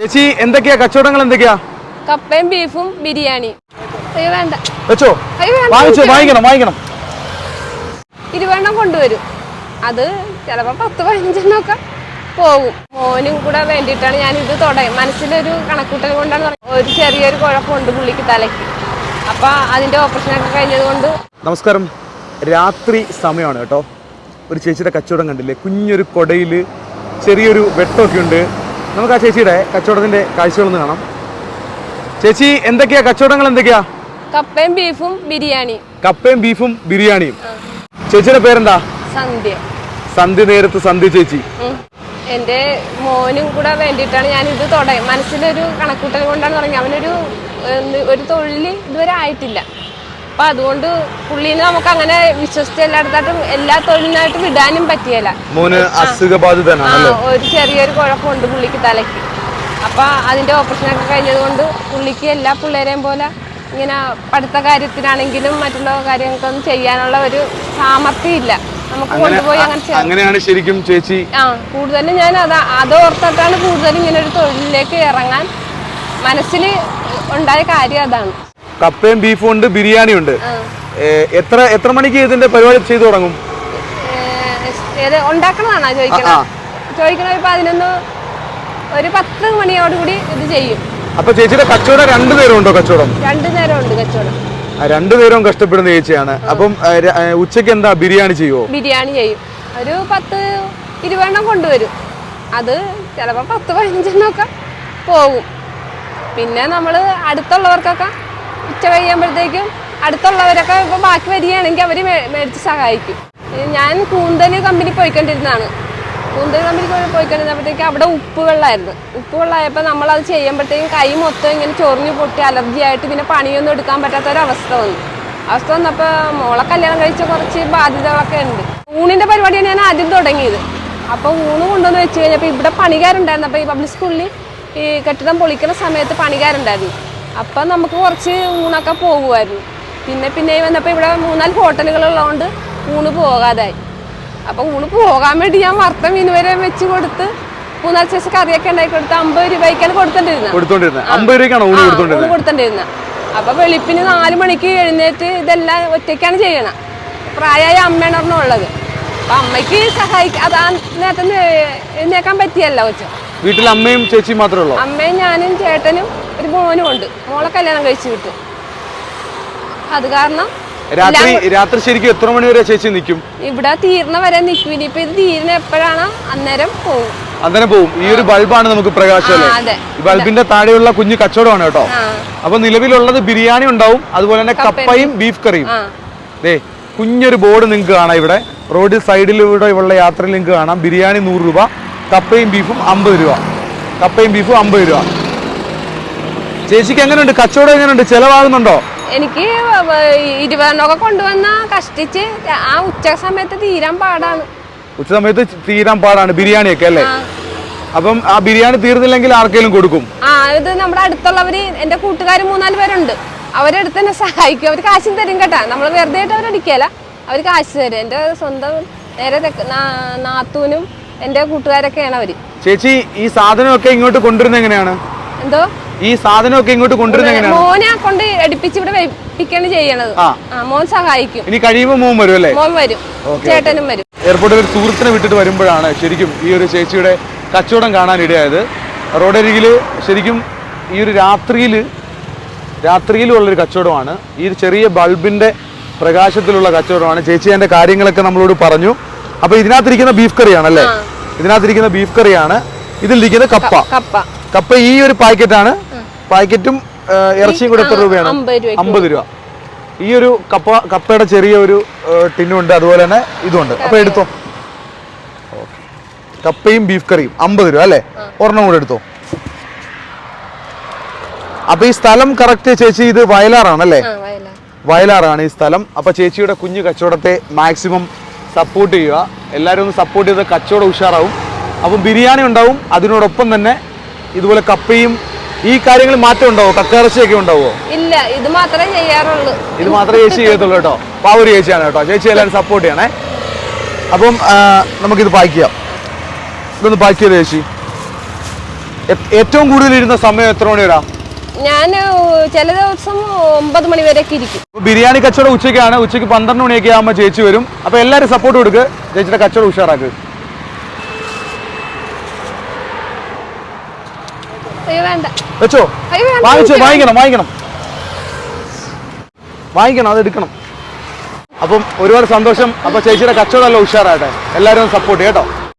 ചേച്ചി എന്തൊക്കെയാ? കച്ചവടങ്ങൾ എന്തൊക്കെയാ? കപ്പയും ബീഫും ബിരിയാണി വേണ്ട. വെച്ചോ? അയ്യോ വേണ്ട വാങ്ങിച്ചോ എനിക്ക് വാങ്ങിക്കണം വാങ്ങിക്കണം. ഇരുപതെണ്ണം കൊണ്ടുവരും. അത് ചിലപ്പോ പത്ത് പതിനഞ്ചെണ്ണമൊക്കെ പോകും. മോനും കൂടെ വേണ്ടിയിട്ടാണ് ഞാൻ ഇത് തുടങ്ങി മനസ്സിലൊരു കണക്കൂട്ടൽ കൊണ്ടാണ് ഒരു ചെറിയൊരു കുഴപ്പമുണ്ട് പുള്ളിക്ക് തലയ്ക്ക്. അതിന്റെ ഓപ്പറേഷൻ ഓപ്പറേഷനൊക്കെ കഴിഞ്ഞത് കൊണ്ട് നമസ്കാരം. രാത്രി സമയമാണ് കേട്ടോ. ഒരു ചേച്ചിയുടെ കച്ചവടം കണ്ടില്ലേ? കുഞ്ഞൊരു കൊടയിൽ ചെറിയൊരു വെട്ടമൊക്കെ ഉണ്ട്. നമുക്ക് ആ ചേച്ചിയുടെ കച്ചവടത്തിന്റെ കാഴ്ചകളൊന്ന് കാണാം. ചേച്ചി എന്തൊക്കെയാ? കച്ചവടങ്ങൾ എന്തൊക്കെയാ? കപ്പയും ബീഫും ബിരിയാണി കപ്പയും ബീഫും ബിരിയാണിയും. ചേച്ചിയുടെ പേരെന്താ? സന്ധ്യ. സന്ധ്യ നേരത്ത് സന്ധ്യ ചേച്ചി. എന്റെ മോനും കൂടെ വേണ്ടിട്ടാണ് ഞാൻ ഇത് തുടങ്ങി മനസ്സിലൊരു കണക്കൂട്ടൽ കൊണ്ടാണ് തുടങ്ങി അവനൊരു ഒരു തൊഴിൽ ഇതുവരെ ആയിട്ടില്ല. അപ്പം അതുകൊണ്ട് പുള്ളീനെ നമുക്ക് അങ്ങനെ വിശ്വസിച്ച് എല്ലായിടത്തായിട്ടും എല്ലാ തൊഴിലിനായിട്ടും വിടാനും പറ്റിയല്ല മോന് അസുഖബാധിതനാണ് ആ ഒരു ചെറിയൊരു കുഴപ്പമുണ്ട് പുള്ളിക്ക് തലയ്ക്ക്. അപ്പൊ അതിന്റെ ഓപ്പറേഷൻ ഓപ്പറേഷനൊക്കെ കഴിഞ്ഞത് കൊണ്ട് പുള്ളിക്ക് എല്ലാ പിള്ളേരെയും പോലെ ഇങ്ങനെ പഠിത്ത കാര്യത്തിനാണെങ്കിലും മറ്റുള്ള കാര്യങ്ങൾക്കൊന്നും ചെയ്യാനുള്ള ഒരു സാമർഥ്യം ഇല്ല നമുക്ക് കൊണ്ടുപോയി അങ്ങനെ അങ്ങനെയാണ് ശരിക്കും ചേച്ചി ആ കൂടുതലും ഞാൻ അത് അത് ഓർത്തിട്ടാണ് കൂടുതലും ഇങ്ങനെ ഒരു തൊഴിലിലേക്ക് ഇറങ്ങാൻ മനസ്സിൽ ഉണ്ടായ കാര്യം അതാണ്. കപ്പയും ബീഫും ഉണ്ട് ബിരിയാണി ഉണ്ട്. എത്ര എത്ര മണിക്ക് ഇതിന്റെ പരിപാടി ചെയ്തു തുടങ്ങും? ഉണ്ടാക്കണതാണോ ചോദിക്കണം ചോദിക്കണ ഒരു പതിനൊന്ന് ഒരു പത്ത് മണിയോടുകൂടി ഇത് ചെയ്യും. അപ്പൊ ചേച്ചിയുടെ കച്ചവടം രണ്ടുപേരും ഉണ്ടോ കച്ചവടം? രണ്ടു നേരം ഉണ്ട് കച്ചവടം രണ്ടുപേരും കഷ്ടപ്പെടുന്ന ചേച്ചിയാണ്. അപ്പം ഉച്ചയ്ക്ക് എന്താ ബിരിയാണി ചെയ്യുവോ? ബിരിയാണി ചെയ്യും. ഒരു പത്ത് ഇരുപതെണ്ണം കൊണ്ടുവരും. അത് ചിലപ്പോൾ പത്ത് പതിനഞ്ചെണ്ണമൊക്കെ പോകും. പിന്നെ നമ്മൾ അടുത്തുള്ളവർക്കൊക്കെ ഉച്ച കഴിയുമ്പോഴത്തേക്കും അടുത്തുള്ളവരൊക്കെ ഇപ്പോൾ ബാക്കി വരികയാണെങ്കിൽ അവർ മേടിച്ച് സഹായിക്കും. ഞാൻ കൂന്തൽ കമ്പനി പോയിക്കൊണ്ടിരുന്നതാണ്. കൂന്തൽ കമ്പനി പോയിക്കൊണ്ടിരുന്നപ്പോഴത്തേക്ക് അവിടെ ഉപ്പ് വെള്ളമായിരുന്നു ഉപ്പ് വെള്ളമായപ്പോൾ നമ്മളത് ചെയ്യുമ്പോഴത്തേക്കും കൈ മൊത്തം ഇങ്ങനെ ചൊറിഞ്ഞു പൊട്ടി അലർജി ആയിട്ട് പിന്നെ പണിയൊന്നും എടുക്കാൻ പറ്റാത്ത ഒരു അവസ്ഥ വന്നു. അവസ്ഥ വന്നപ്പോൾ മോളെ കല്യാണം കഴിച്ച കുറച്ച് ബാധ്യതകളൊക്കെ ഉണ്ട്. ഊണിന്റെ പരിപാടിയാണ് ഞാൻ ആദ്യം തുടങ്ങിയത്. അപ്പോൾ ഊണ് കൊണ്ടുവന്ന് വെച്ച് കഴിഞ്ഞപ്പോൾ ഇവിടെ പണികാരുണ്ടായിരുന്നു അപ്പോൾ ഈ പബ്ലിക് സ്കൂളിൽ ഈ കെട്ടിടം പൊളിക്കുന്ന സമയത്ത് പണിക്കാരുണ്ടായിരുന്നു. അപ്പം നമുക്ക് കുറച്ച് ഊണൊക്കെ പോകുമായിരുന്നു. പിന്നെ പിന്നെ വന്നപ്പോൾ ഇവിടെ മൂന്നാൽ ഹോട്ടലുകളുള്ളതുകൊണ്ട് ഊണ് പോകാതായി. അപ്പോൾ ഊണ് പോകാൻ വേണ്ടി ഞാൻ വറുത്ത മീൻ വരെ വെച്ച് കൊടുത്ത് മൂന്നാൽ ദിവസം കറിയൊക്കെ ഉണ്ടാക്കി കൊടുത്ത് അമ്പത് രൂപയ്ക്കാണ് കൊടുത്തോണ്ടിരുന്നത് കൊടുത്തോണ്ടിരുന്നത് അപ്പൊ വെളുപ്പിന് നാല് മണിക്ക് എഴുന്നേറ്റ് ഇതെല്ലാം ഒറ്റയ്ക്കാണ് ചെയ്യണം. പ്രായമായ അമ്മയാണ് പറഞ്ഞുള്ളത്. ഉള്ളത് അപ്പൊ അമ്മയ്ക്ക് സഹായിക്കാൻ അതാ നേരത്തെ എഴുന്നേക്കാൻ പറ്റിയല്ല കൊച്ചു. വീട്ടിൽ അമ്മയും ചേച്ചിയും മാത്രമേ ഉള്ളൂ? അമ്മയും ഞാനും ചേട്ടനും ഒരു മോനും ഉണ്ട്. മോളെ കല്യാണം കഴിച്ചു വിട്ടു. അത് കാരണം രാത്രി രാത്രി ശരിക്കും എത്ര മണി വരെ ചേച്ചി നിൽക്കും? ഇവിടെ തീർന്ന വരെ നിൽക്കും. ഇനിയിപ്പോ ഇത് തീരുന്ന എപ്പോഴാണ്? അന്നേരം പോകും അങ്ങനെ പോകും ഈ ഒരു ബൾബാണ് നമുക്ക് പ്രകാശം. ഈ ബൾബിന്റെ താഴെയുള്ള കുഞ്ഞു കച്ചവടമാണ് കേട്ടോ. അപ്പൊ നിലവിലുള്ളത് ബിരിയാണി ഉണ്ടാവും. അതുപോലെ തന്നെ കപ്പയും ബീഫ് കറിയും ദേ കുഞ്ഞൊരു ബോർഡ് നിങ്ങൾക്ക് കാണാം ഇവിടെ. റോഡ് സൈഡിലൂടെ ഉള്ള യാത്രയിൽ നിങ്ങൾക്ക് കാണാം. ബിരിയാണി നൂറ് രൂപ. കപ്പയും ബീഫും അമ്പത് രൂപ. കപ്പയും ബീഫും അമ്പത് രൂപ. ചേച്ചിക്ക് എങ്ങനെയുണ്ട് കച്ചവടം എങ്ങനെയുണ്ട് ചെലവാകുന്നുണ്ടോ? എനിക്ക് ഇരുപതെണ്ണൊക്കെ കൊണ്ടുവന്ന കഷ്ടിച്ച് ആ ഉച്ച സമയത്ത് തീരാൻ പാടാണ്. ഉച്ച സമയത്ത് തീരാൻ പാടാണ്. ബിരിയാണി ഒക്കെ അല്ലേ. അപ്പം ആ ബിരിയാണി തീർന്നില്ലെങ്കിൽ ആർക്കെങ്കിലും കൊടുക്കും? ആ ഇത് നമ്മുടെ അടുത്തുള്ളവര് എന്റെ കൂട്ടുകാർ മൂന്നാൽ പേരുണ്ട്. അവരെടുത്ത് തന്നെ സഹായിക്കും. അവർ കാശും തരും കേട്ടാ. നമ്മൾ വെറുതെ ആയിട്ട് അവരടിക്കല. അവർ കാശ് തരും. എന്റെ സ്വന്തം നേരെ നാത്തൂനും എന്റെ കൂട്ടുകാരൊക്കെയാണ് അവർ. ചേച്ചി ഈ സാധനമൊക്കെ ഇങ്ങോട്ട് കൊണ്ടുവരുന്നത് എങ്ങനെയാണ്? എന്തോ? ഈ സാധനമൊക്കെ ഇങ്ങോട്ട് കൊണ്ടുവരുന്നത് എങ്ങനെയാണ്? മോനെ കൊണ്ട് എടുപ്പിച്ച് ഇവിടെ വെപ്പിക്കാണ് ചെയ്യണത്. ആ. മോൻ സഹായിക്കും. ഇനി കഴിയുമ്പോൾ മോൻ വരും അല്ലേ? മോൻ വരും. ചേട്ടനും വരും. എയർപോർട്ടിൽ ഒരു സുഹൃത്തിനെ വിട്ടിട്ട് വരുമ്പോഴാണ് ശരിക്കും ഈ ഒരു ചേച്ചിയുടെ കച്ചവടം കാണാൻ ഇടയായത്. റോഡരികിൽ ശരിക്കും ഈ ഒരു രാത്രിയിൽ രാത്രിയിലുള്ളൊരു കച്ചവടമാണ്. ഈ ഒരു ചെറിയ ബൾബിന്റെ പ്രകാശത്തിലുള്ള കച്ചവടമാണ്. ചേച്ചി എന്റെ കാര്യങ്ങളൊക്കെ നമ്മളോട് പറഞ്ഞു. അപ്പോൾ ഇതിനകത്തിരിക്കുന്ന ബീഫ് കറിയാണ് അല്ലേ ഇതിനകത്തിരിക്കുന്ന ബീഫ് കറിയാണ് ഇതിലിരിക്കുന്ന കപ്പ. കപ്പ. ഈ ഒരു പാക്കറ്റാണ്. പാക്കറ്റും ഇറച്ചിയും കൂടെ എത്ര രൂപയാണ്? അമ്പത് രൂപ. ഈ ഒരു കപ്പ കപ്പയുടെ ചെറിയ ഒരു ടിന്നുണ്ട്. അതുപോലെ തന്നെ ഇതുണ്ട്. അപ്പൊ എടുത്തോ. കപ്പയും ബീഫ് കറിയും അമ്പത് രൂപ അല്ലേ? ഒരെണ്ണം കൂടെ എടുത്തോ. അപ്പൊ ഈ സ്ഥലം കറക്റ്റ് ചേച്ചി? ഇത് വയലാറാണ് അല്ലേ ആ വയലാറാണ് ഈ സ്ഥലം. അപ്പൊ ചേച്ചിയുടെ കുഞ്ഞു കച്ചവടത്തെ മാക്സിമം സപ്പോർട്ട് ചെയ്യുക. എല്ലാവരും ഒന്ന് സപ്പോർട്ട് ചെയ്ത് കച്ചവടം ഉഷാറാവും. അപ്പം ബിരിയാണി ഉണ്ടാവും അതിനോടൊപ്പം തന്നെ ഇതുപോലെ കപ്പയും ഈ കാര്യങ്ങൾ മാറ്റം ഉണ്ടാവോ കക്കയിറച്ചിയൊക്കെ ഉണ്ടാവോ? ഇല്ല ഇത് മാത്രമേ ചെയ്യാറുള്ളൂ. ഇത് മാത്രമേ ചേച്ചി ചെയ്യത്തുള്ളൂ കേട്ടോ. അപ്പോൾ ആ ഒരു ചേച്ചിയാണ് കേട്ടോ. ചേച്ചി എല്ലാവരും സപ്പോർട്ട് ചെയ്യണേ. അപ്പം നമുക്കിത് പാക്ക് ചെയ്യാം. ഇതൊന്ന് പാക്ക് ചെയ്ത് ചേച്ചി? ഏറ്റവും കൂടുതൽ ഇരുന്ന സമയം എത്ര മണി വരാ ഞാൻ ചില ദിവസം ഒമ്പത് മണി വരെയൊക്കെ ഇരിക്കും ബിരിയാണി കച്ചവടം ഉച്ചയ്ക്കാണ്. ഉച്ചയ്ക്ക് പന്ത്രണ്ട് മണിയൊക്കെ ആകുമ്പോൾ ചേച്ചി വരും. അപ്പൊ എല്ലാവരും സപ്പോർട്ട് കൊടുക്ക്. ചേച്ചിയുടെ കച്ചവടം ഉഷാറാക്ക്. അയ്യോ വേണ്ട. വെച്ചോ? അയ്യോ വേണ്ട. വാങ്ങിച്ചോ? എനിക്ക് വാങ്ങിക്കണം വാങ്ങിക്കണം. വാങ്ങിക്കണം അത് എടുക്കണം. അപ്പം ഒരുപാട് സന്തോഷം. അപ്പൊ ചേച്ചിയുടെ കച്ചവടം അല്ല ഉഷാറാട്ടെ എല്ലാവരും സപ്പോർട്ട് കേട്ടോ.